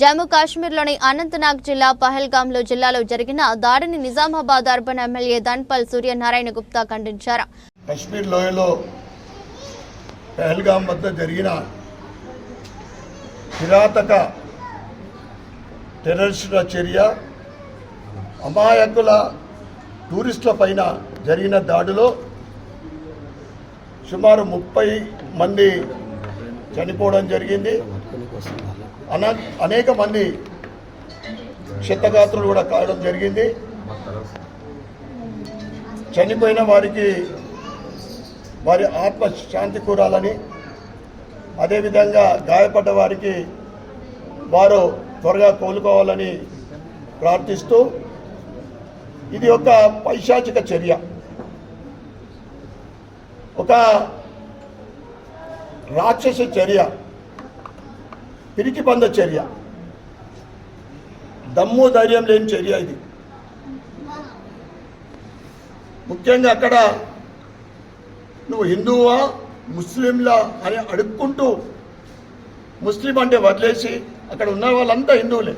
జమ్మూ కాశ్మీర్లోని అనంతనాగ్ జిల్లా పహల్గామ్లో జిల్లాలో జరిగిన దాడిని నిజామాబాద్ అర్బన్ ఎమ్మెల్యే ధన్పల్ సూర్యనారాయణ గుప్తా ఖండించారు. కశ్మీర్ లోయలో పహల్గామ్ వద్ద జరిగిన కిరాతక టెర్రరిస్టుల చర్య అమాయకుల టూరిస్టుల పైన జరిగిన దాడిలో సుమారు ముప్పై మంది చనిపోవడం జరిగింది. అనా అనేక మంది క్షతగాత్రులు కూడా కావడం జరిగింది. చనిపోయిన వారికి వారి ఆత్మ శాంతి కూరాలని అదేవిధంగా గాయపడ్డ వారికి వారు త్వరగా కోలుకోవాలని ప్రార్థిస్తూ ఇది ఒక పైశాచిక చర్య. ఒక రాక్షస చర్య. పిరికి పంద చర్య. దమ్ము ధైర్యం లేని చర్య ఇది. ముఖ్యంగా అక్కడ నువ్వు హిందువా ముస్లింలా అని అడుక్కుంటూ ముస్లిం అంటే వదిలేసి అక్కడ ఉన్న వాళ్ళంతా హిందువులే.